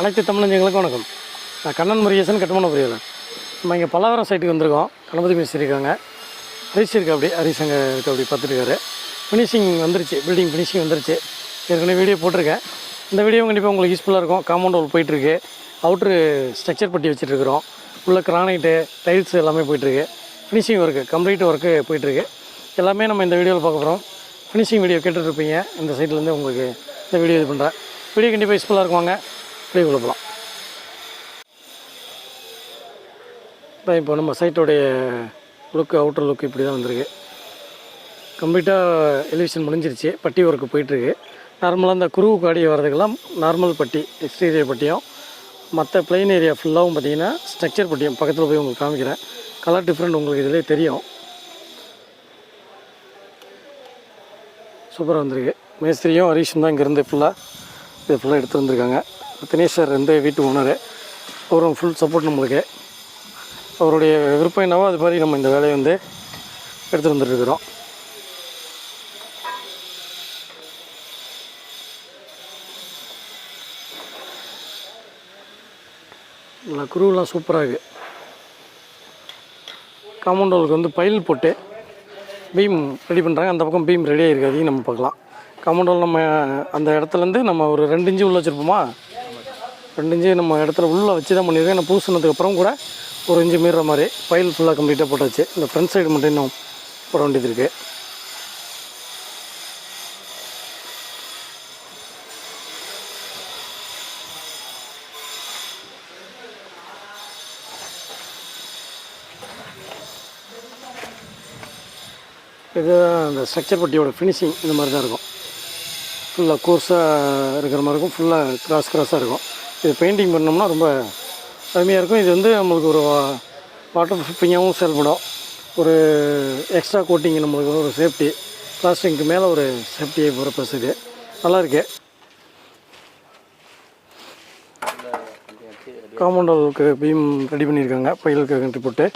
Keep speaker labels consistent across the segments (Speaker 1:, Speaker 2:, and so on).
Speaker 1: அனைத்து தமிழஞ்சங்களுக்கும் வணக்கம். நான் கண்ணன் முருகேசன் கட்டுமான புரியலன் நம்ம இங்கே பல்லாவரம் சைட்டுக்கு வந்திருக்கோம். கணபதி மிஸ்திரி இருக்காங்க. ஹரிஷ் இருக்கு அப்படி ஹரிஷ் அங்கே இருக்கு அப்படி பார்த்துருக்காரு ஃபினிஷிங் வந்துருச்சு. பில்டிங் ஃபினிஷிங் வந்துருச்சு. ஏற்கனவே வீடியோ போட்டிருக்கேன். இந்த வீடியோ கண்டிப்பாக உங்களுக்கு யூஸ்ஃபுல்லாக இருக்கும். காம்பவுண்ட் வால் போயிட்டுருக்கு. அவுட்ரு ஸ்ட்ரக்சர் பட்டி வச்சுட்ருக்குறோம் உள்ளே கிரானைட்டு டைல்ஸ் எல்லாமே போயிட்டுருக்கு. ஃபினிஷிங் ஒர்க்கு கம்ப்ளீட் ஒர்க்கு போயிட்டுருக்கு. எல்லாமே நம்ம இந்த வீடியோவில் பார்க்க போகிறோம் ஃபினிஷிங் வீடியோ கேட்டுட்ருப்பீங்க இந்த சைட்லேருந்து உங்களுக்கு இந்த வீடியோ இது பண்ணுறேன் வீடியோ கண்டிப்பாக யூஸ்ஃபுல்லாக இருக்குவாங்க வீடியோ போகலாம். இப்போ இப்போ நம்ம சைட்டோடைய லுக்கு அவுட்டர் லுக்கு இப்படி தான் வந்திருக்கு. கம்ப்ளீட்டாக எலிவேஷன் முடிஞ்சிருச்சு. பட்டி ஒர்க்கு போயிட்டுருக்கு. நார்மலாக இந்த குருவு காடி வர்றதுக்கெல்லாம் நார்மல் பட்டி எக்ஸ்டீரியர் பட்டியும். மற்ற பிளெயின் ஏரியா ஃபுல்லாகவும் பார்த்தீங்கன்னா ஸ்ட்ரக்சர் பட்டியும் பக்கத்தில் போய் உங்களுக்கு காமிக்கிறேன். கலர் டிஃப்ரெண்ட் உங்களுக்கு இதிலே தெரியும். சூப்பராக வந்திருக்கு. மேஸ்திரியும் ஹரீஷும் தான் இங்கேருந்து ஃபுல்லாக இது ஃபுல்லாக எடுத்து வந்திருக்காங்க. தினேஷ் சார் இந்த வீட்டு ஓனர் அவரும் ஃபுல் சப்போர்ட் நம்மளுக்கு. அவருடைய விருப்பம் என்னவோ அது மாதிரி நம்ம இந்த வேலையை வந்து எடுத்து வந்துட்டுருக்குறோம் நல்லா குருவெலாம் சூப்பராக இருக்குது காம்பவுண்ட் வாலுக்கு வந்து பயில் போட்டு பீம் ரெடி பண்ணுறாங்க அந்த பக்கம் பீம் ரெடி ஆகிருக்கு அதையும் நம்ம பார்க்கலாம். காம்பவுண்ட் வால் நம்ம அந்த இடத்துலேருந்து நம்ம ஒரு ரெண்டு இன்ச்சு உள்ளே வச்சுருப்போமா? ரெண்டு இன்ச்சு நம்ம இடத்துல உள்ளே வச்சு தான் பண்ணியிருக்கேன் ஏன்னா பூசினதுக்கப்புறம் கூட ஒரு இன்ச்சு மீற மாதிரி பயில் ஃபுல்லாக கம்ப்ளீட்டாக போட்டாச்சு. இந்த ஃப்ரண்ட் சைடு மட்டும் இன்னும் போட வேண்டியது இருக்குது இது அந்த ஸ்ட்ரக்சர் பட்டியோட ஃபினிஷிங் இந்த மாதிரி தான் இருக்கும். ஃபுல்லாக கோர்ஸாக இருக்கிற மாதிரி இருக்கும். ஃபுல்லாக கிராஸ் கிராஸாக இருக்கும். இது பெயிண்டிங் பண்ணோம்னா ரொம்ப அருமையாக இருக்கும். இது வந்து நம்மளுக்கு ஒரு வாட்டர் ப்ரூஃபிங்காகவும் செயல்படும். ஒரு எக்ஸ்ட்ரா கோட்டிங் நம்மளுக்கு ஒரு சேஃப்டி பிளாஸ்டிங்க்கு மேலே ஒரு சேஃப்டி பர்பஸ் இது. நல்லா இருக்கு. காம்பவுண்ட் வாலுக்கு பீம் ரெடி பண்ணியிருக்காங்க. பயிலுக்கு கட்டி போட்டு.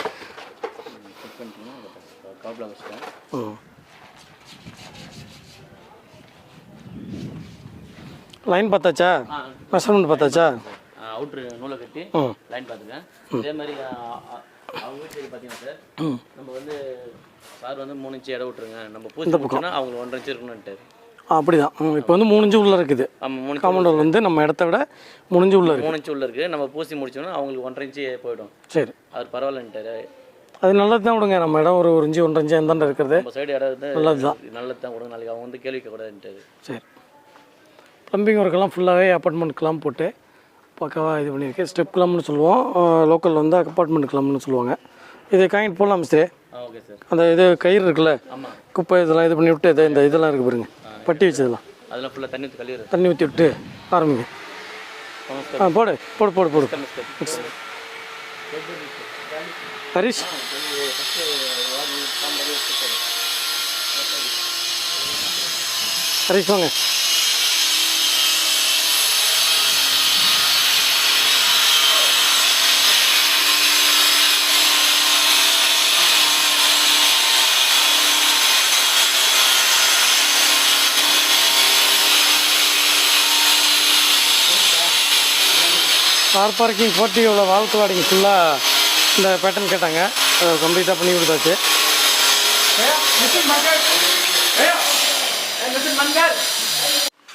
Speaker 1: ம். லைன் பார்த்தாச்சா? மெஷர்மெண்ட் பார்த்தாச்சா?
Speaker 2: அவுட்ரு நூலை கட்டி லைன் பார்த்துக்கேன் இதே மாதிரி அவங்க வீட்டுக்கு பார்த்தீங்கன்னா சார் நம்ம வந்து சார் வந்து மூணு இன்ச்சு இடம் விட்டுருங்க. நம்ம பூச்சி போட்டோம்னா அவங்களுக்கு ஒன்றரை இன்ச்சு இருக்கணும்ட்டு
Speaker 1: அப்படி தான் இப்போ வந்து மூணு இன்ச்சு உள்ளே இருக்குது.
Speaker 2: நம்ம மூணு
Speaker 1: காம்பவுண்ட் வால் வந்து நம்ம இடத்த விட மூணு இன்ச்சு உள்ளே இருக்குது.
Speaker 2: மூணு இன்ச்சு உள்ள இருக்கு நம்ம பூசி முடிச்சோம்னா அவங்களுக்கு ஒன்றரை இன்ச்சு போயிடும்.
Speaker 1: சரி.
Speaker 2: அவர் பரவாயில்லன்ட்டாரு.
Speaker 1: அது நல்லது தான் விடுங்க. நம்ம இடம் ஒரு ஒரு இன்ச்சு ஒன்றரை இன்ச்சு எந்தாண்ட இருக்கிறது?
Speaker 2: நம்ம சைடு இடம்
Speaker 1: நல்லது தான்
Speaker 2: நல்லது தான் கொடுங்க நாளைக்கு அவங்க வந்து கேள்வி கேட்கக்கூடாதுன்ட்டாரு.
Speaker 1: சரி. ப்ளம்பிங் ஒர்க்கெல்லாம் ஃபுல்லாகவே அப்பார்ட்மெண்ட் கிளம் போட்டு பக்காவாக இது பண்ணியிருக்கேன் ஸ்டெப் கிளம்னு சொல்லுவோம். லோக்கலில் வந்து அப்பார்ட்மெண்ட் கிளம்னு சொல்லுவாங்க. இது காயின் போடலாம் மிஸ்டே
Speaker 2: ஆ ஓகே சார்
Speaker 1: அந்த இது கயிறு இருக்குல்ல? குப்பை இதெல்லாம் இது பண்ணி விட்டு இது இந்த இதெல்லாம் இருக்குது பாருங்க. பட்டி வச்சதெல்லாம்.
Speaker 2: அதெல்லாம் ஃபுல்லாக தண்ணி ஊற்றி
Speaker 1: தண்ணி ஊற்றி விட்டு ஆரம்பிங்க. ஆ போடு போடு போடு போடு. ஹரிஷ். ஹரிஷ் வாங்க. கார் பார்க்கிங் போர்ட்டியோட வாழ்க்கை வாடகை ஃபுல்லாக இந்த பேட்டர்ன் கேட்டாங்க. அதை கம்ப்ளீட்டாக பண்ணி கொடுத்தாச்சு.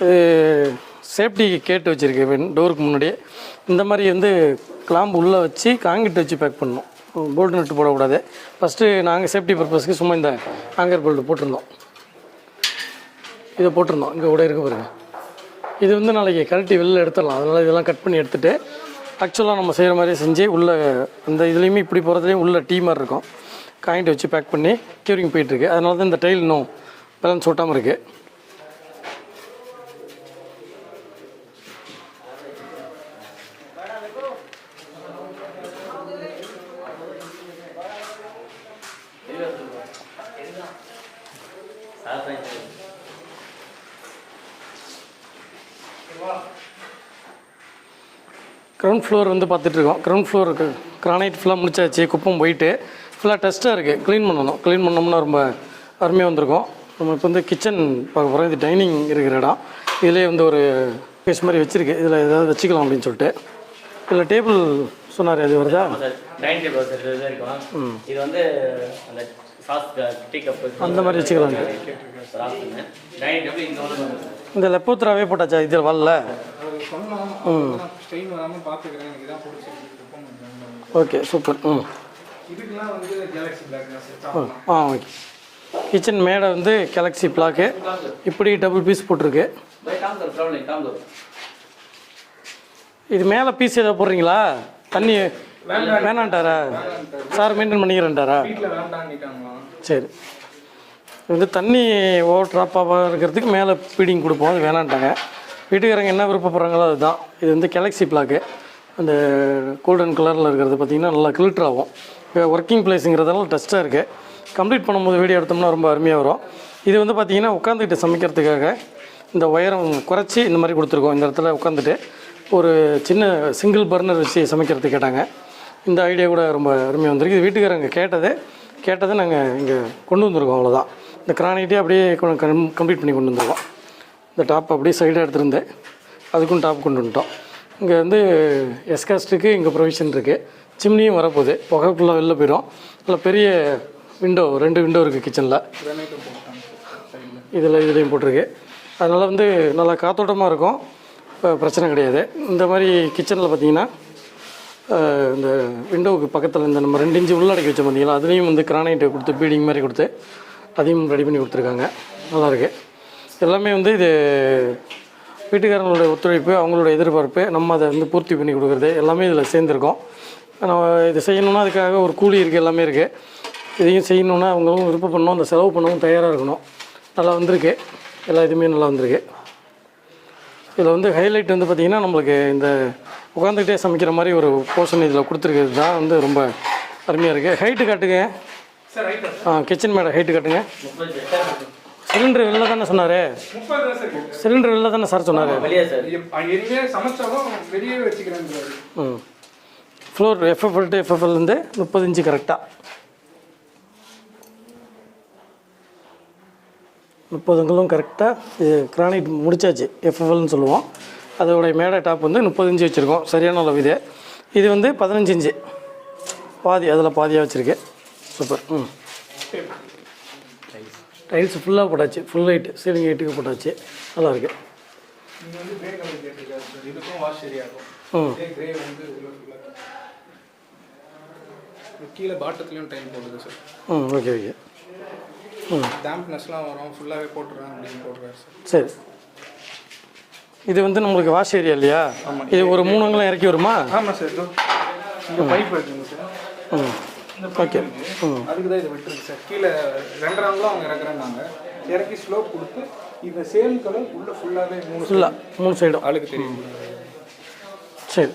Speaker 1: இது சேஃப்டி கேட்டு வச்சுருக்கு டோருக்கு முன்னாடியே இந்த மாதிரி வந்து கிளாம்பு உள்ளே வச்சு காங்கிட்டு வச்சு பேக் பண்ணணும். போல்ட் நட்டு போடக்கூடாது. ஃபஸ்ட்டு நாங்கள் சேஃப்டி பர்பஸ்க்கு சும்மா இந்த ஹேங்கர் போல்ட் போட்டிருந்தோம். இதை போட்டிருந்தோம். இங்கே கூட இருக்க பாருங்க. இது வந்து நாளைக்கு கழட்டி வெளில எடுத்துடலாம். அதனால் இதெல்லாம் கட் பண்ணி எடுத்துகிட்டு ஆக்சுவலாக நம்ம செய்கிற மாதிரியே செஞ்சு உள்ளே அந்த இதுலேயுமே இப்படி போகிறதுலேயும் உள்ளே டீ மாதிரி இருக்கும். காயின்ட்டு வச்சு பேக் பண்ணி க்யூரிங் போயிட்டுருக்கு. அதனால தான் இந்த டைல் இன்னும் பேலன்ஸ் ஓட்டாமல் இருக்குது
Speaker 2: Thank you.
Speaker 1: கிரவுண்ட் ஃப்ளோர் வந்து பார்த்துட்ருக்கோம். கிரவுண்ட் ஃப்ளோருக்கு கிரானைட் ஃபுல்லாக முடிச்சாச்சு. குப்பம் போயிட்டு ஃபுல்லாக டஸ்ட்டாக இருக்குது க்ளீன் பண்ணணும். க்ளீன் பண்ணோம்னா ரொம்ப அருமையாக வந்திருக்கும். நம்ம இப்போ வந்து கிச்சன் பார்க்க போகிறோம் இது டைனிங் இருக்கிற இடம். இதிலே வந்து ஒரு பேஸ் மாதிரி வச்சுருக்கு. இதில் ஏதாவது வச்சுக்கலாம் அப்படின்னு சொல்லிட்டு. இதில் டேபிள் சொன்னார். அது வருதா?
Speaker 2: டைனிங் டேபிள் சார் இது இருக்கும். இது வந்து அந்த
Speaker 1: அந்த மாதிரி வச்சுக்கலாம். இந்த லெப்போத்ராவே போட்டாச்சா? இதில் வரல.
Speaker 3: சொன்னோம் ஸ்ட்ரெயின் வராமல் பார்த்துக்கிறேன் எனக்கு இதான் பிடிச்சிருக்கு.
Speaker 1: ஓகே சூப்பர் ம்.
Speaker 3: இதுக்கெல்லாம் வந்து கேலக்ஸி பிளாக் தான்
Speaker 1: ஆ ஓகே கிச்சன் மேடை வந்து கேலக்ஸி பிளாக்கு இப்படி டபுள் பீஸ் போட்டிருக்கு. இது மேலே பீஸ் ஏதாவது போடுறீங்களா? தண்ணி வேணான்ட்டாரா? Sir maintain பண்ணிக்கிறேன்ட்டாரா? சரி. வந்து தண்ணி ஓவர் ட்ராப்பாக இருக்கிறதுக்கு மேலே ஃபீடிங் கொடுப்போம். அது வேணான்ட்டாங்க. வீட்டுக்காரங்க என்ன விருப்பப்படுறாங்களோ அதுதான். இது வந்து கேலக்ஸி பிளாக்கு அந்த கோல்டன் கலரில் இருக்கிறது பார்த்திங்கன்னா நல்லா கில்ட்ரு ஆகும். ஒர்க்கிங் பிளேஸுங்கிறதெல்லாம் டஸ்ட்டாக இருக்குது கம்ப்ளீட் பண்ணும்போது வீடியோ எடுத்தோம்னா ரொம்ப அருமையாக வரும். இது வந்து பார்த்திங்கன்னா உட்காந்துக்கிட்டு சமைக்கிறதுக்காக இந்த உயரம் குறைச்சி இந்த மாதிரி கொடுத்துருக்கோம். இந்த இடத்துல உட்காந்துட்டு ஒரு சின்ன சிங்கிள் பர்னர் வச்சு சமைக்கிறது கேட்டாங்க. இந்த ஐடியா கூட ரொம்ப அருமையாக வந்திருக்கு. இது வீட்டுக்காரங்க கேட்டது. கேட்டதை நாங்கள் இங்கே கொண்டு வந்திருக்கோம் அவ்வளோதான் இந்த கிரானைட்டே அப்படியே கம்ப்ளீட் பண்ணி கொண்டு வந்துருக்கோம். இந்த டாப் அப்படியே சைடாக எடுத்திருந்தேன். அதுக்கும் டாப் கொண்டு வந்துட்டோம். இங்கே வந்து எஸ்காஸ்ட்டுக்கு இங்கே ப்ரொவிஷன் இருக்குது சிம்னியும் வரப்போகுது. புகைக்குள்ளே வெளில போயிடும் இல்லை பெரிய விண்டோ ரெண்டு விண்டோ இருக்குது கிச்சனில் இதில் இதுலேயும் போட்டிருக்கு. அதனால் வந்து நல்லா காத்தோட்டமாக இருக்கும். இப்போ பிரச்சனை கிடையாது. இந்த மாதிரி கிச்சனில் பார்த்தீங்கன்னா இந்த விண்டோவுக்கு பக்கத்தில் இந்த நம்ம ரெண்டு இன்ச்சு உள்ளடக்கி வச்சோம் பார்த்தீங்களா அதுலேயும் வந்து கிரானைட்டை கொடுத்து பீடிங் மாதிரி கொடுத்து அதையும் ரெடி பண்ணி கொடுத்துருக்காங்க. நல்லாயிருக்கு எல்லாமே வந்து இது வீட்டுக்காரங்களோட ஒத்துழைப்பு அவங்களோட எதிர்பார்ப்பு நம்ம அதை வந்து பூர்த்தி பண்ணி கொடுக்குறது எல்லாமே இதில் சேர்ந்துருக்கோம். நம்ம இது செய்யணும்னா அதுக்காக ஒரு கூலி இருக்குது எல்லாமே இருக்குது இதையும் செய்யணுன்னா அவங்களும் விருப்பம் பண்ணணும் அந்த செலவு பண்ணவும் தயாராக இருக்கணும். நல்லா வந்திருக்கு. எல்லா இதுவுமே நல்லா வந்திருக்கு. இதில் வந்து ஹைலைட் வந்து பார்த்திங்கன்னா நம்மளுக்கு இந்த உட்காந்துக்கிட்டே சமைக்கிற மாதிரி ஒரு போர்ஷன் இதில் கொடுத்துருக்கிறது தான் வந்து ரொம்ப அருமையாக இருக்குது ஹைட்டு காட்டுங்க. ஆ கிச்சன் மேடை ஹைட்டு காட்டுங்க. சிலிண்டர் வெளில தானே சொன்னார். சிலிண்டர் வெளில தானே சார் சொன்னார்? ம். ஃப்ளோர் எஃப்எஃப்எல் டு எஃப்எஃப்எல்லேருந்து முப்பது இன்ச்சு கரெக்டாக முப்பதுங்களும் கரெக்டாக இது கிரானைட் முடிச்சாச்சு. எஃப்எஃப்எல்னு சொல்லுவோம். அதோடைய மேடை டாப் வந்து முப்பது இன்ச்சு வச்சுருக்கோம். சரியான அளவு இது. இது வந்து பதினஞ்சு இன்ச்சு. பாதி அதில் பாதியாக வச்சுருக்கு. சூப்பர் ம். டைல்ஸ் ஃபுல்லாக போட்டாச்சு. ஃபுல் ஹைட் சீலிங் ஹைட்டுக்கு போட்டாச்சு. நல்லாயிருக்கு. ம்
Speaker 3: கீழே பாட்டத்துலேயும் டைம் போடுது சார்
Speaker 1: ம் ஓகே ஓகே ம்
Speaker 3: டேம்ப்னஸ்லாம் வரும். ஃபுல்லாகவே போட்டுறேன் அப்படின்னு போடுறாரு சார்
Speaker 1: சரி. இது வந்து நம்மளுக்கு வாஷ் ஏரியா இல்லையா? இது ஒரு மூணு இறக்கி வருமா?
Speaker 3: ஆமாம் சார் இதோ பைப் இருக்குங்க சார்
Speaker 1: ம் ஓகே
Speaker 3: அதுக்கு தான் இது விட்டுருக்கு சார். கீழே ரெண்டராங்களும் அவங்க இறக்குறேன்னாங்க இறக்கி ஸ்லோப் கொடுத்து இந்த கலர் உள்ள ஃபுல்லாகவே மூணு
Speaker 1: ஃபுல்லாக மூணு சைடும்
Speaker 3: ஆளுக்கு தெரியும்.
Speaker 1: சரி.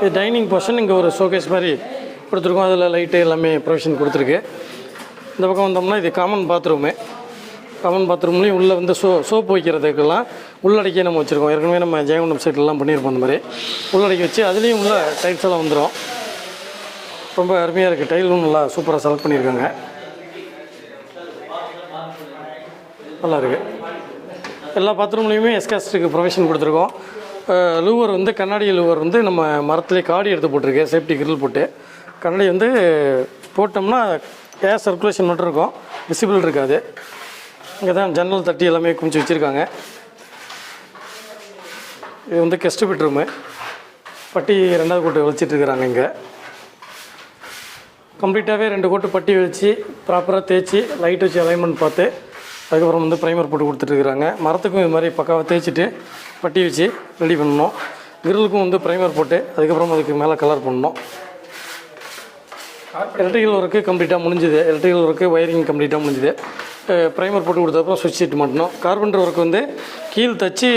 Speaker 1: இது டைனிங் போர்ஷன் இங்கே ஒரு ஷோகேஸ் மாதிரி கொடுத்துருக்கோம். அதில் லைட்டு எல்லாமே ப்ரொவிஷன் கொடுத்துருக்கு. இந்த பக்கம் வந்தோம்னா இது காமன் பாத்ரூமு காமன் பாத்ரூம்லேயும் உள்ளே வந்து சோ சோப்பு வைக்கிறதுக்கெல்லாம் உள்ளடக்கி நம்ம வச்சுருக்கோம். ஏற்கனவே நம்ம ஜெயங்கொண்டம் சைட்லலாம் பண்ணியிருப்போம் அந்த மாதிரி. உள்ளடக்கி வச்சு அதுலேயும் உள்ள டைல்ஸ் எல்லாம் வந்துடும் ரொம்ப அருமையாக இருக்குது டைலும் நல்லா சூப்பராக செலக்ட் பண்ணியிருக்காங்க. நல்லா இருக்குது எல்லா பாத்ரூம்லேயுமே எஸ்காஸ்ட்டுக்கு ப்ரொவிஷன் கொடுத்துருக்கோம். லூவர் வந்து கண்ணாடி லூவர் வந்து நம்ம மரத்துலேயே காடி எடுத்து போட்டிருக்கு. சேஃப்டி கிரில் போட்டு. கண்ணாடி வந்து போட்டோம்னா ஏர் சர்க்குலேஷன் மட்டும் இருக்கும். விசிபிள் இருக்காது. இங்கே தான் ஜன்னல் தட்டி எல்லாமே குமிச்சு வச்சுருக்காங்க. இது வந்து கெஸ்ட் பெட்ரூமு பட்டி ரெண்டாவது கோட்டு வச்சிட்டு இங்கே. கம்ப்ளீட்டாகவே ரெண்டு கோட்டு பட்டி வச்சு ப்ராப்பராக தேய்ச்சி லைட் வச்சு அலைன்மெண்ட் பார்த்து அதுக்கப்புறம் வந்து ப்ரைமர் போட்டு கொடுத்துட்ருக்குறாங்க மரத்துக்கும் இது மாதிரி பக்காவாக தேய்ச்சிட்டு பட்டி வச்சு ரெடி பண்ணணும். கிரிலுக்கும் வந்து ப்ரைமர் போட்டு அதுக்கப்புறம் அதுக்கு மேலே கலர் பண்ணணும். எலக்ட்ரிக்கல் ஒர்க்கு கம்ப்ளீட்டாக முடிஞ்சுது. எலக்ட்ரிக்கல் ஒர்க்கு ஒயரிங் கம்ப்ளீட்டாக முடிஞ்சுது. ப்ரைமர் போட்டு கொடுத்தப்பறம் சுவிட்ச் சீட் மாட்டணும் கார்பெண்டர் ஒர்க் வந்து கீழ் தச்சு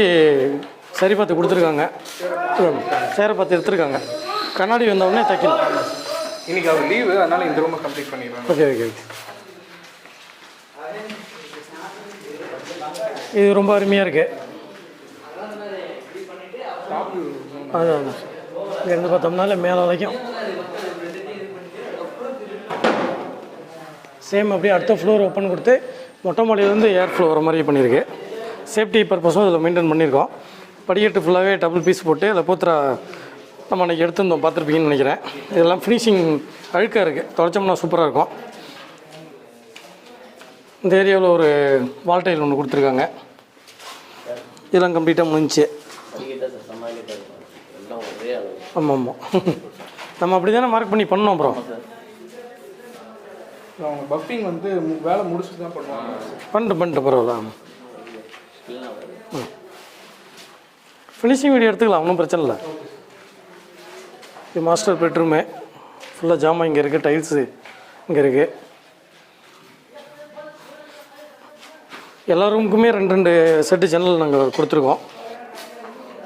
Speaker 1: சரி பார்த்து கொடுத்துருக்காங்க. சேரை பார்த்து எடுத்துருக்காங்க. கண்ணாடி வந்தவுடனே தைக்கணும்.
Speaker 3: இன்னைக்கு அவர் லீவு அதனால இந்த ரூமை கம்ப்ளீட் பண்ணிடுறாங்க.
Speaker 1: ஓகே ஓகே ஓகே இது ரொம்ப அருமையாக இருக்கு. அதான். அதான் இங்கேருந்து பார்த்தோம்னால மேலே வரைக்கும் சேம் அப்படியே அடுத்த ஃப்ளோர் ஓப்பன் கொடுத்து மொட்டை மாடியிலேருந்து ஏர் ஃப்ளோ வர மாதிரி பண்ணியிருக்கு. சேஃப்டி பர்பஸும் இதில் மெயின்டைன் பண்ணியிருக்கோம். படிக்கட்டு ஃபுல்லாகவே டபுள் பீஸ் போட்டு அதில் பூத்துரா நம்ம அன்றைக்கி எடுத்துருந்தோம் பார்த்துருப்பீங்கன்னு நினைக்கிறேன். இதெல்லாம் ஃபினிஷிங் அழுக்காக இருக்குது தொடச்சோம்னா சூப்பராக இருக்கும். இந்த ஏரியாவில் ஒரு வால் டைல் ஒன்று கொடுத்துருக்காங்க. இதெல்லாம் கம்ப்ளீட்டாக முடிஞ்சுச்சு. ஆமாம் ஆமாம். நம்ம அப்படி தானே மார்க் பண்ணி பண்ணோம் அப்புறம்
Speaker 3: அவங்க பஃபிங் வந்து வேலை முடிச்சுட்டு தான் பண்ணுவாங்க.
Speaker 1: பண்ணிட்டு பண்ணிட்டு பரவாயில்ல ஃபினிஷிங் வீடியோ எடுத்துக்கலாம் ஒன்றும் பிரச்சனை இல்லை. இது மாஸ்டர் பெட்ரூமு ஃபுல்லாக ஜாமான் இங்கே இருக்குது டைல்ஸு இங்கே இருக்குது எல்லா ரூமுக்குமே ரெண்டு ரெண்டு செட்டு ஜன்னல் நாங்கள் கொடுத்துருக்கோம்.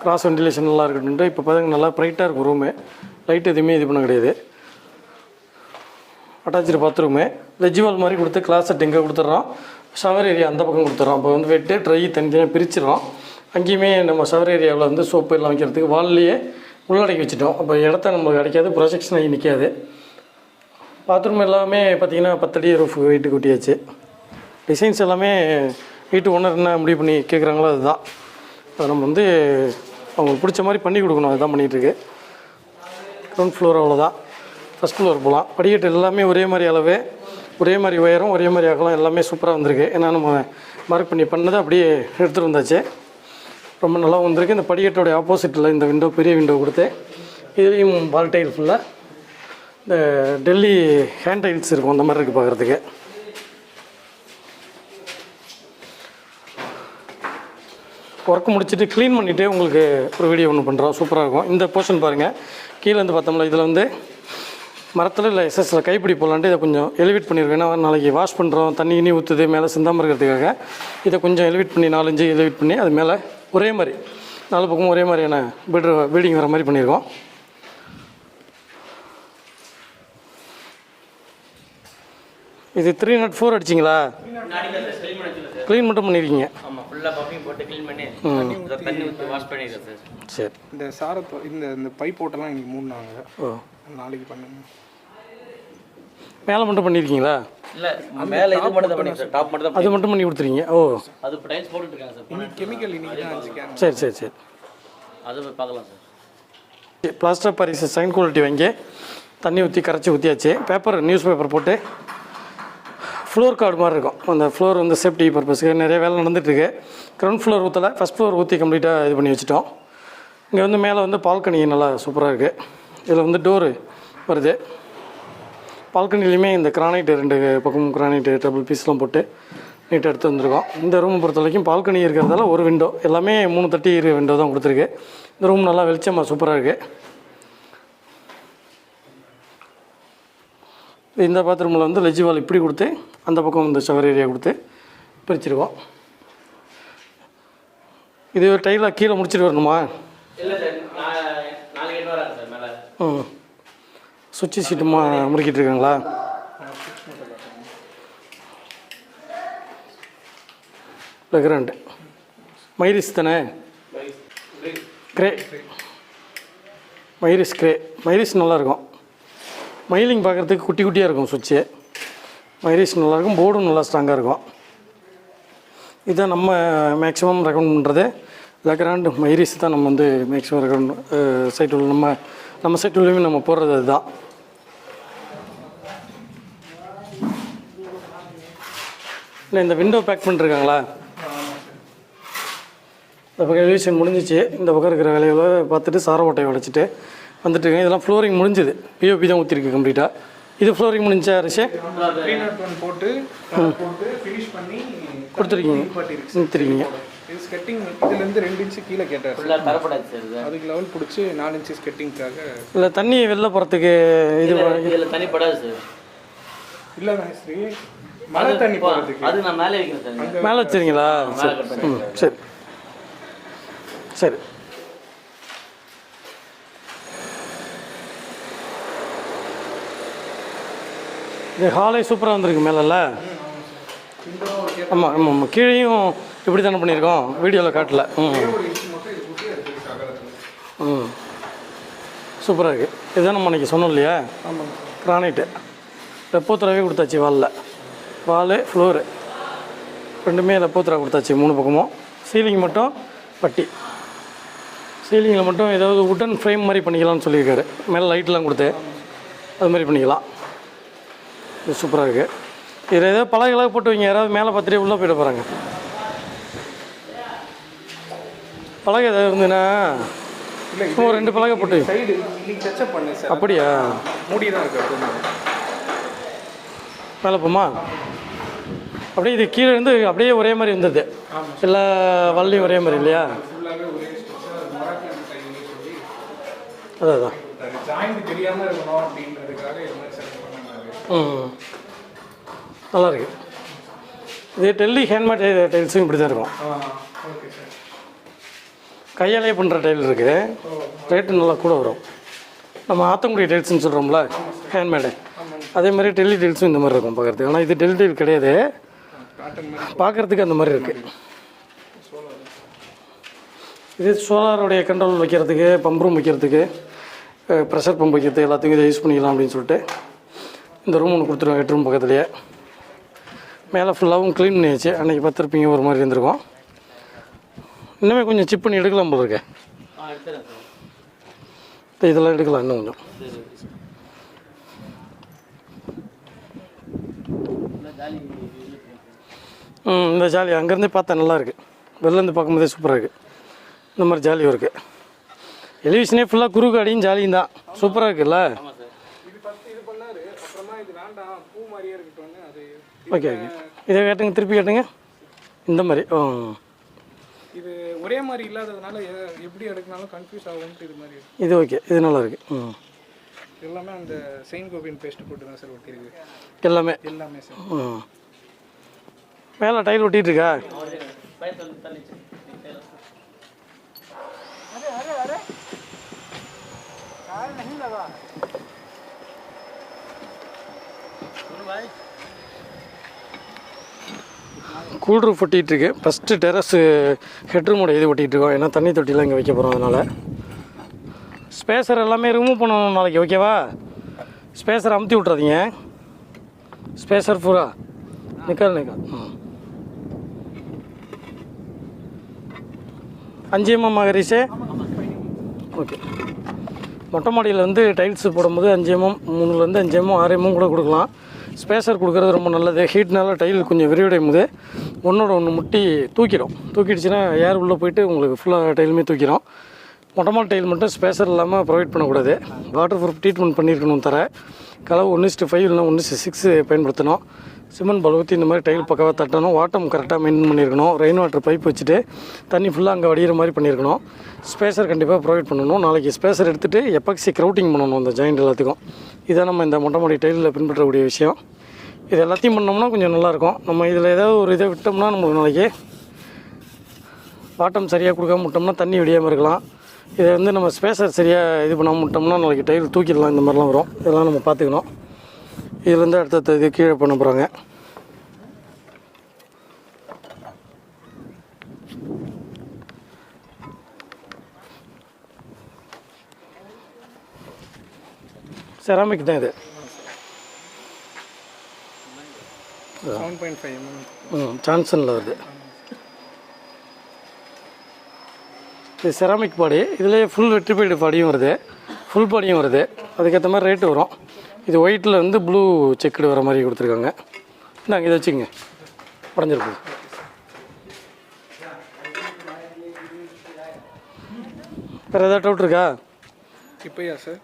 Speaker 1: கிராஸ் வென்டிலேஷன் நல்லா இருக்கட்டும் இப்போ பார்த்தீங்கன்னா நல்லா ப்ரைட்டாக இருக்கும் ரூமு லைட் எதுவுமே இது பண்ண கிடையாது. Attach bathroom. வெஜ்வால் மாதிரி கொடுத்து கிளாஸ் இங்கே கொடுத்துட்றோம். ஷவர் ஏரியா அந்த பக்கம் கொடுத்துட்றோம். அப்போ வந்து வெட்டு ட்ரை தனித்தனியாக பிரிச்சிடறோம். அங்கேயுமே நம்ம ஷவர் ஏரியாவில் வந்து சோப்பு எல்லாம் வைக்கிறதுக்கு வால்லையே உள்ளடக்கி வச்சுட்டோம். அப்போ இடத்த நம்மளுக்கு கிடைக்காது ப்ரொஜெக்ஷன் ஆகி நிற்காது பாத்ரூம் எல்லாமே பார்த்திங்கன்னா பத்தடி ரூஃப் வீட்டுக்கு ஒட்டியாச்சு டிசைன்ஸ் எல்லாமே வீட்டு ஓனர் என்ன முடிவு பண்ணி கேட்குறாங்களோ அதுதான். அதை நம்ம வந்து அவங்களுக்கு பிடிச்ச மாதிரி பண்ணி கொடுக்கணும். அதுதான் பண்ணிகிட்ருக்கு க்ரௌண்ட் ஃப்ளோர் அவ்வளோதான் ஃபஸ்ட் ஃப்ளோர் போகலாம் படிக்கட்டு எல்லாமே ஒரே மாதிரி அளவு ஒரே மாதிரி உயரம் ஒரே மாதிரி அகலம் எல்லாமே சூப்பராக வந்திருக்கு. ஏன்னா நம்ம மார்க் பண்ணி பண்ணதை அப்படியே எடுத்துகிட்டு வந்தாச்சு. ரொம்ப நல்லா வந்திருக்கு. இந்த படிக்கட்டோடைய ஆப்போசிட்டில் இந்த விண்டோ பெரிய விண்டோ கொடுத்து இதுலேயும் பால் டைல் ஃபுல்லாக இந்த டெல்லி ஹேண்ட் டைல்ஸ் இருக்கும். அந்த மாதிரி இருக்குது பார்க்குறதுக்கு. ஒர்க் முடிச்சுட்டு க்ளீன் பண்ணிவிட்டு உங்களுக்கு ஒரு வீடியோ ஒன்று பண்ணுறோம் சூப்பராக இருக்கும். இந்த போர்ஷன் பாருங்கள் கீழே இருந்து பார்த்தோம்ல இதில் வந்து மரத்தில் இல்லை எஸ்எஸ்சில் கைப்பிடி போடலான்ட்டு இதை கொஞ்சம் எலிவேட் பண்ணியிருக்கேன் ஏன்னா நாளைக்கு வாஷ் பண்ணுறோம் தண்ணி கிண்ணி ஊற்றுது மேலே சிந்தாமல் இருக்கிறதுக்காக. இதை கொஞ்சம் எலிவேட் பண்ணி நாலஞ்சு எலிவேட் பண்ணி அது மேலே ஒரே மாதிரி நாலு பக்கமும் ஒரே மாதிரியான பெட் பீடிங் வர மாதிரி பண்ணியிருக்கோம் இது த்ரீ நாட் ஃபோர் அடிச்சிங்களா? க்ளீன் மட்டும் பண்ணியிருக்கீங்க
Speaker 2: ஆமாம் ஃபுல்லாக பஃபிங் போட்டு க்ளீன் பண்ணி இதை தண்ணி ஊற்றி வாஷ் பண்ணிடுறேன் சார்
Speaker 1: சரி.
Speaker 3: இந்த சாரத்தை இந்த இந்த பைப் போட்டெல்லாம் இன்னைக்கு மூடினாங்க.
Speaker 1: ஓ.
Speaker 3: நாளைக்கு பண்ணுங்க.
Speaker 1: மேலே மட்டும் பண்ணியிருக்கீங்களா?
Speaker 2: இல்லை மேலே இது மட்டும் தான் பண்ணி சார். டாப் மட்டும்
Speaker 1: அது மட்டும் பண்ணி கொடுத்துருங்க ஓ.
Speaker 2: அது இப்போ டைல்ஸ் போட்டுட்டு இருக்காங்க சார்
Speaker 3: இன்னைக்கு கெமிக்கல் இன்னைக்கு
Speaker 1: சரி சரி சரி.
Speaker 2: அது பார்க்கலாம் sir.
Speaker 1: Plaster Paris second quality வாங்கி. தண்ணி ஊற்றி கரைச்சி ஊற்றியாச்சு பேப்பர் நியூஸ் பேப்பர் போட்டு ஃப்ளோர் கார்டு மாதிரி இருக்கும். அந்த ஃப்ளோர் வந்து சேஃப்டி பர்பஸ்க்கு நிறைய வேலை நடந்துட்டுருக்கு. கிரவுண்ட் ஃப்ளோர் ஊற்றலை ஃபஸ்ட் ஃப்ளோர் ஊற்றி கம்ப்ளீட்டாக இது பண்ணி வச்சுட்டோம். இங்கே வந்து மேலே வந்து பால்கனி நல்லா சூப்பராக இருக்குது இதில் வந்து டோரு வருது. பால்கனிலையுமே இந்த கிரானைட்டு ரெண்டு பக்கமும் கிரானைட்டு டபுள் பீஸ்லாம் போட்டு நீட்டாக எடுத்து வந்திருக்கோம். இந்த ரூமை பொறுத்த வரைக்கும் பால்கனி இருக்கிறதால ஒரு விண்டோ எல்லாமே மூணு தட்டி இரு விண்டோ தான் கொடுத்துருக்கு. இந்த ரூம் நல்லா வெளிச்சமாக சூப்பராக இருக்குது இந்த பாத்ரூமில் வந்து லெஜி வால் இப்படி கொடுத்து அந்த பக்கம் இந்த ஷவர் ஏரியா கொடுத்து பிரிச்சிருக்கோம். இது டைலாக கீழே முடிச்சிட்டு வரணுமா
Speaker 2: இல்லை சார் நாளைக்கு எட்டு வராங்க சார் மேலே
Speaker 1: ம் சுவிட்சு சீட்டுமா முறுக்கிட்டு இருக்காங்களா லெக்ராண்ட் மைரிஸ் தானே? கிரே மைரிஸ் கிரே மைரிஸ் நல்லாயிருக்கும் மயிலிங் பார்க்குறதுக்கு குட்டி குட்டியாக இருக்கும் சுவிட்சு மைரிஸ் நல்லாயிருக்கும் போர்டும் நல்லா ஸ்ட்ராங்காக இருக்கும். இதுதான் நம்ம மேக்ஸிமம் ரெக்கமெண்ட் பண்ணுறது லெக்ராண்டு மைரிஸ் தான் நம்ம வந்து மேக்ஸிமம் ரெக்கமெண்ட் சைட்டில் நம்ம நம்ம சைட்டுலையுமே நம்ம போடுறது அதுதான். இல்லை இந்த விண்டோ பேக் பண்ணிருக்காங்களா இந்த பக்கம் எலிவேஷன் முடிஞ்சிச்சு. இந்த பக்கம் இருக்கிற வேலைகளை பார்த்துட்டு சார ஓட்டையை உடைச்சிட்டு வந்துட்டுங்க இதெல்லாம் ஃப்ளோரிங் முடிஞ்சுது. பிஓபி தான் ஊற்றிருக்கு கம்ப்ளீட்டாக இது ஃப்ளோரிங் முடிஞ்சா ரிஷே?
Speaker 3: ஒன் போட்டு
Speaker 1: கொடுத்துருக்கீங்க. கொடுத்துருக்கீங்க.
Speaker 3: இது ஸ்கெட்டிங் இதுலேருந்து ரெண்டு இன்ச்சு கீழே கேட்டார். அதுக்கு லெவல் பிடிச்சி நாலு இன்ச்சு ஸ்கெட்டிங்க்காக
Speaker 1: இல்லை தண்ணி வெளில போகிறதுக்கு இது
Speaker 2: இதில் தண்ணி படாது சார்
Speaker 3: இல்லை ஸ்ரீ மழை தண்ணி போகிறதுக்கு
Speaker 2: அது நான் மேலே வைக்கிறேன் சார்
Speaker 1: மேலே வச்சுருங்களா சரி. சரி. இது ஹாலே சூப்பராக வந்திருக்கு மேலல்ல. ஆமாம் ஆமாம் ஆமாம் கீழேயும் இப்படி தானே பண்ணியிருக்கோம். வீடியோவில் காட்டல. ம். ம். சூப்பராக இருக்குது இதுதான் நம்ம அன்றைக்கி சொன்னோம் இல்லையா?
Speaker 3: ஆமாம்
Speaker 1: கிரானைட்டு வெப்போத்துறவே கொடுத்தாச்சு வாலில். வால் ஃப்ளோரு ரெண்டுமே அதில் கொடுத்தாச்சு மூணு பக்கமும். சீலிங் மட்டும் பட்டி. சீலிங்கில் மட்டும் ஏதாவது உட்டன் ஃப்ரேம் மாதிரி பண்ணிக்கலாம்னு சொல்லியிருக்காரு. மேலே லைட்லாம் கொடுத்து அது மாதிரி பண்ணிக்கலாம். இது சூப்பராக இருக்குது இதில் ஏதாவது பலகை போட்டு வைங்க. யாராவது மேலே பார்த்துட்டே உள்ளே போயிட போகிறாங்க பலகை ஏதாவது இருந்ததுன்னா சும்மா ஒரு ரெண்டு பலகை போட்டு.
Speaker 3: சைடு டச்சப் பண்ணேன் சார்.
Speaker 1: அப்படியா?
Speaker 3: மூடி தான் இருக்கு
Speaker 1: மேலே போமா? அப்படியே இது கீழே இருந்து அப்படியே ஒரே மாதிரி இருந்தது. எல்லா வல்லையும் ஒரே மாதிரி இல்லையா? அதான் அதான். ம் நல்லா இருக்கு. இது டெல்லி ஹேண்ட்மேட் டைல்ஸும் இப்படி தான் இருக்கும். கையாலே பண்ணுற டைல் இருக்குது. ரேட்டு நல்லா கூட வரும். நம்ம ஆத்தங்குடி டைல்ஸ்னு சொல்கிறோம்ல ஹேண்ட்மேடு அதே மாதிரி டெல்லி டைல்ஸும் இந்த மாதிரி இருக்கும் பார்க்குறதுக்கு. ஆனால் இது டெல்லி டைல் கிடையாது. பார்க்குறதுக்கு அந்த மாதிரி இருக்குது இது சோலாருடைய கண்ட்ரோல் வைக்கிறதுக்கு பம்ப் ரூம் வைக்கிறதுக்கு ப்ரெஷர் பம்ப் வைக்கிறதுக்கு எல்லாத்துக்கும் இதை யூஸ் பண்ணிக்கலாம் அப்படின்னு சொல்லிட்டு இந்த ரூம் ஒன்று கொடுத்துருவோம் எட்டு ரூம் பக்கத்துலேயே. மேலே ஃபுல்லாகவும் க்ளீன் பண்ணியாச்சு. அன்றைக்கி பார்த்துருப்பீங்க ஒரு மாதிரி இருந்திருக்கும். இன்னுமே கொஞ்சம் சிப் பண்ணி எடுக்கலாம் போல இருக்கே. இதெல்லாம் எடுக்கலாம் இன்னும் கொஞ்சம். ம் இந்த ஜாலி அங்கேருந்தே பார்த்தா நல்லா இருக்கு. வெளிலேருந்து பார்க்கும்போதே சூப்பராக இருக்குது இந்த மாதிரி ஜாலியும் இருக்குது எலிவிஷனே ஃபுல்லாக குறுக்கு அடியும் ஜாலியும் தான். சூப்பராக இருக்குல்ல?
Speaker 2: ஆமாம் சார்
Speaker 3: இது ஃபஸ்ட்டு இது பண்ணாரு. அப்புறமா இது வேண்டாம். பூ மாதிரியே இருக்கட்டும்னு அது
Speaker 1: ஓகே ஓகே இதை கேட்டுங்க திருப்பி கேட்டுங்க. இந்த மாதிரி. ஓ
Speaker 3: ஒரே மாதிரி இல்லாததுனால எப்படி எடுக்கனாலும் கன்ஃபியூஸ் ஆகும்ட்டு இது மாதிரி இருக்கு.
Speaker 1: இது ஓகே இது நல்லா இருக்கு. ம்.
Speaker 3: எல்லாமே அந்த செயின் கோபின் பேஸ்ட் போட்டு தான் சார் ஒட்டியிருக்கு.
Speaker 1: எல்லாமே.
Speaker 3: எல்லாமே சார்
Speaker 1: ம். மேலே டைல் ஒட்டிட்டு இருக்கா
Speaker 2: பையன் தள்ளி தள்ளி
Speaker 1: கூல் ரூஃப் ஒட்டிகிட்டு ஃபஸ்ட்டு டெரஸு ஹெட்ரூமோட இது ஒட்டிகிட்டு இருக்கோம் ஏன்னா தண்ணி தொட்டிலாம் இங்கே வைக்க போகிறோம் அதனால். ஸ்பேசர் எல்லாமே ரிமூவ் பண்ணணும் நாளைக்கு ஓகேவா ஸ்பேசர் அமுத்தி விட்றாதீங்க ஸ்பேசர் பூரா நிக்கல் நிக்கல். அஞ்சு எம்எம் மகரிஷே ஓகே மொட்டை மாடியில் வந்து டைல்ஸ் போடும்போது அஞ்சு எம்எம் மூணுலேருந்து அஞ்சு எம்எம் ஆறு எம்எம் கூட கொடுக்கலாம். ஸ்பேசர் கொடுக்குறது ரொம்ப நல்லது. ஹீட்னால டைல் கொஞ்சம் விரிவடையும் போது ஒன்றோட ஒன்று முட்டி தூக்கிடும். தூக்கிடுச்சுன்னா ஏர் உள்ளே போயிட்டு உங்களுக்கு ஃபுல்லாக டைலுமே தூக்கிடும். மொட்டை டைல் மட்டும் ஸ்பேசர் இல்லாமல் ப்ரொவைட் பண்ணக்கூடாது. வாட்டர் ப்ரூஃப் ட்ரீட்மெண்ட் பண்ணியிருக்கணும் தர. கலவு ஒன்று ஃபைவ் இல்லைனா ஒன்று சிக்ஸ் பயன்படுத்தணும். சிமெண்ட் பலவத்தி இந்த மாதிரி டைல் பக்கவாக தட்டணும். வாட்டம் கரெக்டாக மெயின்டைன் பண்ணியிருக்கணும். ரெயின் வாட்டர் பைப் வச்சுட்டு தண்ணி ஃபுல்லாக அங்கே வடிகிற மாதிரி பண்ணியிருக்கணும். ஸ்பேசர் கண்டிப்பாக ப்ரொவைட் பண்ணணும். நாளைக்கு ஸ்பேசர் எடுத்துகிட்டு எப்பக்சி க்ரௌட்டிங் பண்ணணும் அந்த ஜாயிண்ட் எல்லாத்துக்கும். இதான் நம்ம இந்த மொட்டை மாடி டைலில் பின்பற்றக்கூடிய விஷயம். இது எல்லாத்தையும் பண்ணோம்னா கொஞ்சம் நல்லாயிருக்கும். நம்ம இதில் ஏதாவது ஒரு இதை விட்டோம்னா நம்மளுக்கு நாளைக்கு வாட்டம் சரியாக கொடுக்காம விட்டோம்னா தண்ணி விடியாமல் இருக்கலாம். இதை வந்து நம்ம ஸ்பேசர் சரியாக இது பண்ணாமல் விட்டோம்னா நாளைக்கு டைல் தூக்கிடலாம். இந்த மாதிரிலாம் வரும். இதெல்லாம் நம்ம பார்த்துக்கணும். இதுலேருந்து அடுத்தடுத்த இது கீழே பண்ண போகிறாங்க செராமிக் தான் இது. ம் ஜான்சனில் வருது. இது செராமிக் பாடி இதுலேயே ஃபுல் வெற்றிபைடு பாடியும் வருது. ஃபுல் பாடியும் வருது. அதுக்கேற்ற மாதிரி ரேட்டு வரும். இது ஒயிட்டில் வந்து ப்ளூ செக்குடு வர மாதிரி கொடுத்துருக்காங்க. இந்தாங்க இதை வச்சுங்க உடஞ்சிருக்கு வேறு ஏதாவது டவுட் இருக்கா?
Speaker 3: இப்போயா சார்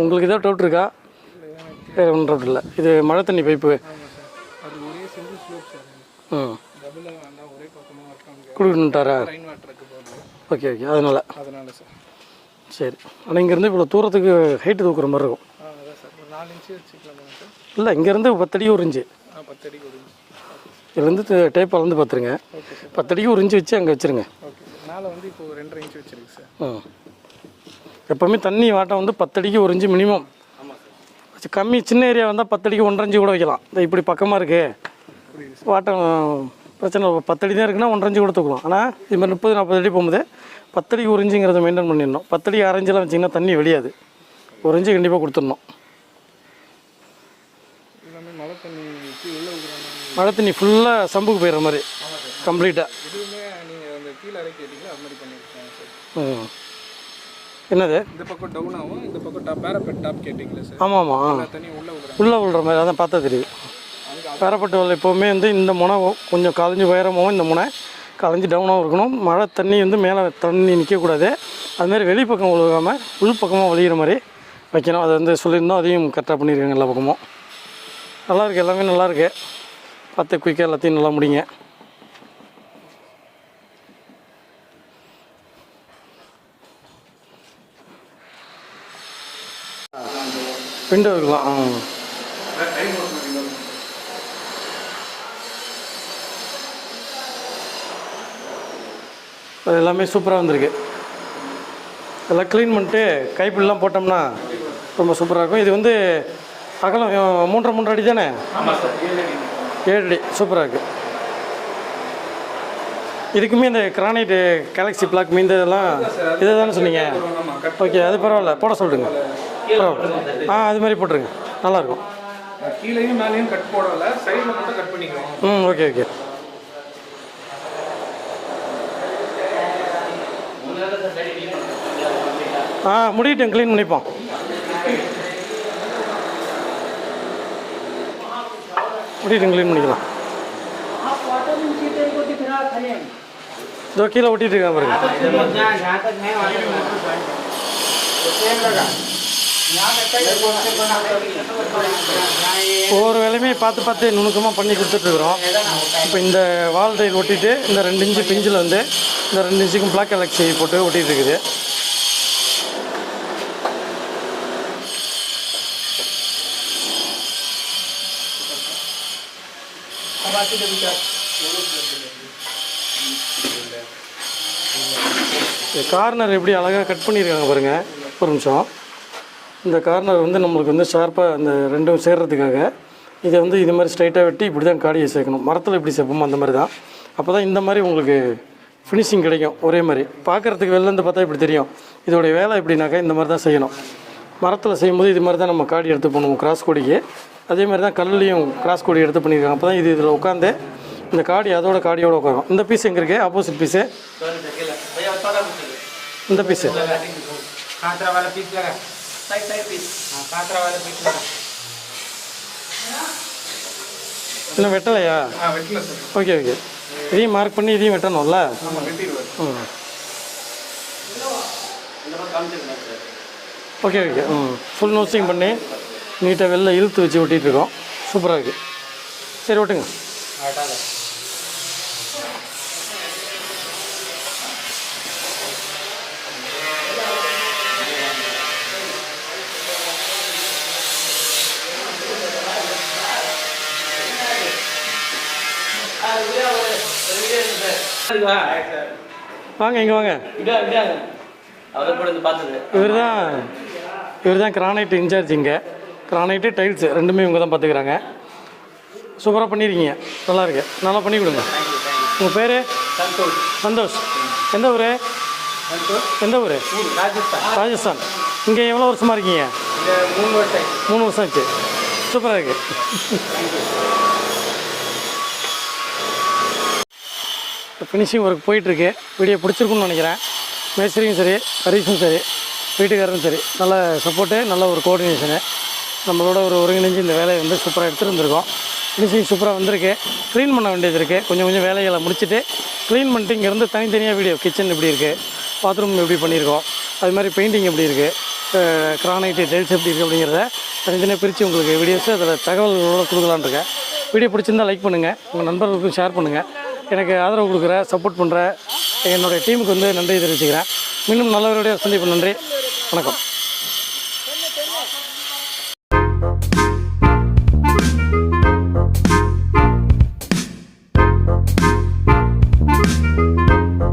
Speaker 1: உங்களுக்கு ஏதாவது டவுட் இருக்கா? வேறு ஒன்றும் டவுட் இல்லை. இது மழை தண்ணி பைப்பு ம்
Speaker 3: போகுது
Speaker 1: ஓகே ஓகே அதனால்.
Speaker 3: அதனால சார்.
Speaker 1: சரி ஆனால் இங்கேருந்து இவ்வளோ தூரத்துக்கு ஹைட்டு தூக்குற மாதிரி இருக்கும்.
Speaker 3: நாலு இன்ச்சு வச்சுக்கலாமா சார்?
Speaker 1: இல்லை இங்கேருந்து பத்தடி ஒரு இன்ச்சு.
Speaker 3: ஆ பத்தடிக்கு ஒரு இன்ச்சு.
Speaker 1: இதுலேருந்து டேப் அளந்து பார்த்துருங்க. பத்தடிக்கு ஒரு இன்ச்சு வச்சு அங்கே வச்சுருங்க.
Speaker 3: Okay sir. மேலே வந்து இப்போ ஒரு ரெண்டரை இன்ச்சு வச்சிருக்கு சார்.
Speaker 1: ம் எப்போவுமே தண்ணி வாட்டம் வந்து பத்தடிக்கு ஒரு இன்ச்சு மினிமம். கம்மி சின்ன ஏரியா வந்தால் பத்தடிக்கு ஒன்றரை இன்ச்சு கூட வைக்கலாம். இந்த இப்படி பக்கமாக இருக்குது வாட்டம் பிரச்சனை. பத்தடி தான் இருக்குன்னா ஒன்றரை இன்ச்சு கூட தூக்கலாம். ஆனால் இது மாதிரி முப்பது நாற்பது அடி போகும்போது பத்தடிக்கு ஒரு இன்ச்சுங்கிறத மெயின்டைன் பண்ணிடணும். பத்தடிக்கு அரை இன்ச்செல்லாம் வச்சிங்கன்னா தண்ணி வெளியாது. ஒரு இன்ச்சு கண்டிப்பாக கொடுத்துடணும்.
Speaker 3: மழை தண்ணி வச்சு உள்ளே விடுறாங்க
Speaker 1: மழை தண்ணி ஃபுல்லாக சம்புக்கு போயிடுற மாதிரி. கம்ப்ளீட்டாக
Speaker 3: இதுவுமே நீங்கள் அந்த கீழே இறக்கி கேட்டீங்களா அது மாதிரி பண்ணியிருக்காங்க சார்.
Speaker 1: ம். என்னது?
Speaker 3: இந்த பக்கம் டவுன் ஆகும் இந்த பக்கம் டாப் பேரப்பெட் டாப் கேட்டிங்களா சார்?
Speaker 1: ஆமாம் ஆமாம்
Speaker 3: தண்ணி உள்ளே
Speaker 1: உள்ளே விழுற மாதிரி அதான் பார்த்தா தெரியுது. பேரப்பட்டு வலை எப்போவுமே வந்து இந்த முனை கொஞ்சம் கலைஞ்சு உயரமாகவும் இந்த முனை கலைஞ்சு டவுனாகவும் இருக்கணும். மழை தண்ணி வந்து மேலே தண்ணி நிற்கக்கூடாது அதுமாதிரி வெளி பக்கம் விழுகாமல் உள் பக்கமாக வழிகிற மாதிரி வைக்கணும். அதை வந்து சொல்லியிருந்தோம் அதையும் கரெக்டாக பண்ணியிருக்காங்க எல்லா பக்கமும். நல்லா இருக்கு எல்லாமே நல்லா இருக்கு பார்த்து குயிக்காக எல்லாத்தையும் நல்லா முடிங்க. விண்டோ இருக்கலாம் அது எல்லாமே சூப்பராக வந்திருக்கு. எல்லாம் க்ளீன் பண்ணிட்டு கைப்பிடலாம் போட்டோம்னா ரொம்ப சூப்பராக இருக்கும். இது வந்து அகலம் மூன்றரை மூன்றரை அடி தானே? ஏழு அடி. சூப்பராக இருக்குது இதுக்குமே இந்த கிரானைட்டு கேலக்ஸி பிளாக் மீந்த இதெல்லாம் இதை தானே சொன்னீங்க? ஓகே அது பரவாயில்ல. போட சொல்லிடுங்க பரவாயில்ல. ஆ அது மாதிரி போட்டுருங்க. நல்லாயிருக்கும்.
Speaker 3: கீழேயும் மேலேயும் கட் போடல சைடில் மட்டும் கட் பண்ணிக்கிறோம்
Speaker 1: ம் ஓகே ஓகே ஆ முடிக்கிட்டேன் க்ளீன் பண்ணிப்போம். முடிக்கிட்டேன் க்ளீன் பண்ணிக்கலாம். இதோ கீழே ஒட்டிட்டு இருக்கேன் பாருங்க. ஒவ்வொரு வேலையுமே பார்த்து பார்த்து நுணுக்கமாக பண்ணி கொடுத்துட்ருக்குறோம் இப்போ இந்த வால் டைல் ஒட்டிட்டு இந்த ரெண்டு இன்ச்சு பிஞ்சில் வந்து இந்த ரெண்டு இன்ச்சுக்கும் பிளாக் கலெக்சி போட்டு ஒட்டிகிட்டு இருக்குது. கார்னர் எப்படி அழகாக கட் பண்ணியிருக்காங்க பாருங்கள் ஒரு நிமிஷம். இந்த கார்னர் வந்து நம்மளுக்கு வந்து ஷார்ப்பாக அந்த ரெண்டும் சேர்கிறதுக்காக இதை வந்து இது மாதிரி ஸ்ட்ரைட்டாக வெட்டி இப்படி தான் காடியை சேர்க்கணும். மரத்தில் எப்படி சேர்ப்போமோ அந்த மாதிரி தான் அப்போ தான் இந்த மாதிரி உங்களுக்கு ஃபினிஷிங் கிடைக்கும். ஒரே மாதிரி. பார்க்குறதுக்கு வெளிலேருந்து பார்த்தா இப்படி தெரியும். இதோடைய வேலை எப்படின்னாக்கா இந்த மாதிரி தான் செய்யணும். மரத்தில் செய்யும்போது இது மாதிரி தான் நம்ம காடி எடுத்து பண்ணுவோம் கிராஸ் கொடிக்கு. அதே மாதிரி தான் கல்லுலேயும் கிராஸ் கொடி எடுத்து பண்ணியிருக்காங்க. அப்போ தான் இது இதில் உட்காந்து இந்த காடி அதோட காடியோடு உட்காரும். இந்த பீஸ் எங்கே இருக்குது ஆப்போசிட் பீஸு இந்த பீஸு
Speaker 3: कांतरा वाला पीस लगा
Speaker 2: साइड साइड पीस
Speaker 3: हाँ कांतरा वाला पीस लगा
Speaker 1: இன்னும் வெட்டலையா
Speaker 3: हाँ வெட்டல சார்
Speaker 1: ஓகே ஓகே இதையும் மார்க் பண்ணி இதையும் வெட்டணும்ல
Speaker 3: ஆமாம் வெட்டிடுவார்
Speaker 1: ம்
Speaker 2: இந்த மாதிரி காமிச்சிருக்கேன் சார்
Speaker 1: ஓகே ஓகே ம் ஃபுல் நோசிங் பண்ணி நீட்டாக வெளில இழுத்து வச்சு ஒட்டிகிட்டு இருக்கோம் சூப்பராக இருக்குது சரி ஓட்டுங்க வாங்க இங்கே வாங்க. இவர் தான் இவர் தான் கிரானைட் இன்சார்ஜ் இங்கே. கிரானைட்டு டைல்ஸு ரெண்டுமே இவங்க தான் பார்த்துக்கிறாங்க. சூப்பராக பண்ணியிருக்கீங்க நல்லா இருக்கு. நல்லா பண்ணி கொடுங்க. உங்கள் பேர்? சந்தோஷ். எந்த ஊர்? எந்த ஊர்?
Speaker 3: ராஜஸ்தான்.
Speaker 1: ராஜஸ்தான். இங்கே எவ்வளோ வருஷமாக இருக்கீங்க?
Speaker 3: மூணு வருஷம்
Speaker 1: மூணு வருஷம் ஆச்சு. சூப்பராக இருக்குது ஃபினிஷிங் ஒர்க் போயிட்டுருக்கு. வீடியோ பிடிச்சிருக்குன்னு நினைக்கிறேன். மேஸ்திரியும் சரி ஹரிஸும் சரி வீட்டுக்காரரும் சரி நல்ல சப்போர்ட்டு நல்ல ஒரு கோஆர்டினேஷனு நம்மளோட ஒரு ஒருங்கிணைஞ்சு இந்த வேலையை வந்து சூப்பராக எடுத்துகிட்டு ஃபினிஷிங் சூப்பராக வந்திருக்கு. க்ளீன் பண்ண வேண்டியது இருக்குது கொஞ்சம் கொஞ்சம் வேலைகளை முடிச்சுட்டு க்ளீன் பண்ணிட்டு இங்கேருந்து தனித்தனியாக வீடியோ கிச்சன் எப்படி இருக்குது பாத்ரூம் எப்படி பண்ணியிருக்கோம் அது மாதிரி பெயிண்டிங் எப்படி இருக்குது கிரானைட்டு டெல்ஸ் எப்படி இருக்குது அப்படிங்கிறத தனித்தனியாக பிரித்து உங்களுக்கு வீடியோஸ் அதில் தகவல்களோட கொடுக்கலான் இருக்கேன். வீடியோ பிடிச்சிருந்தா லைக் பண்ணுங்கள் உங்கள் நண்பர்களுக்கும் ஷேர் பண்ணுங்கள் எனக்கு ஆதரவு கொடுக்குற சப்போர்ட் பண்ணுற என்னுடைய டீமுக்கு வந்து நன்றி தெரிவிச்சுக்கிறேன். மீண்டும் நல்லவருடைய சந்திப்பு நன்றி. வணக்கம்.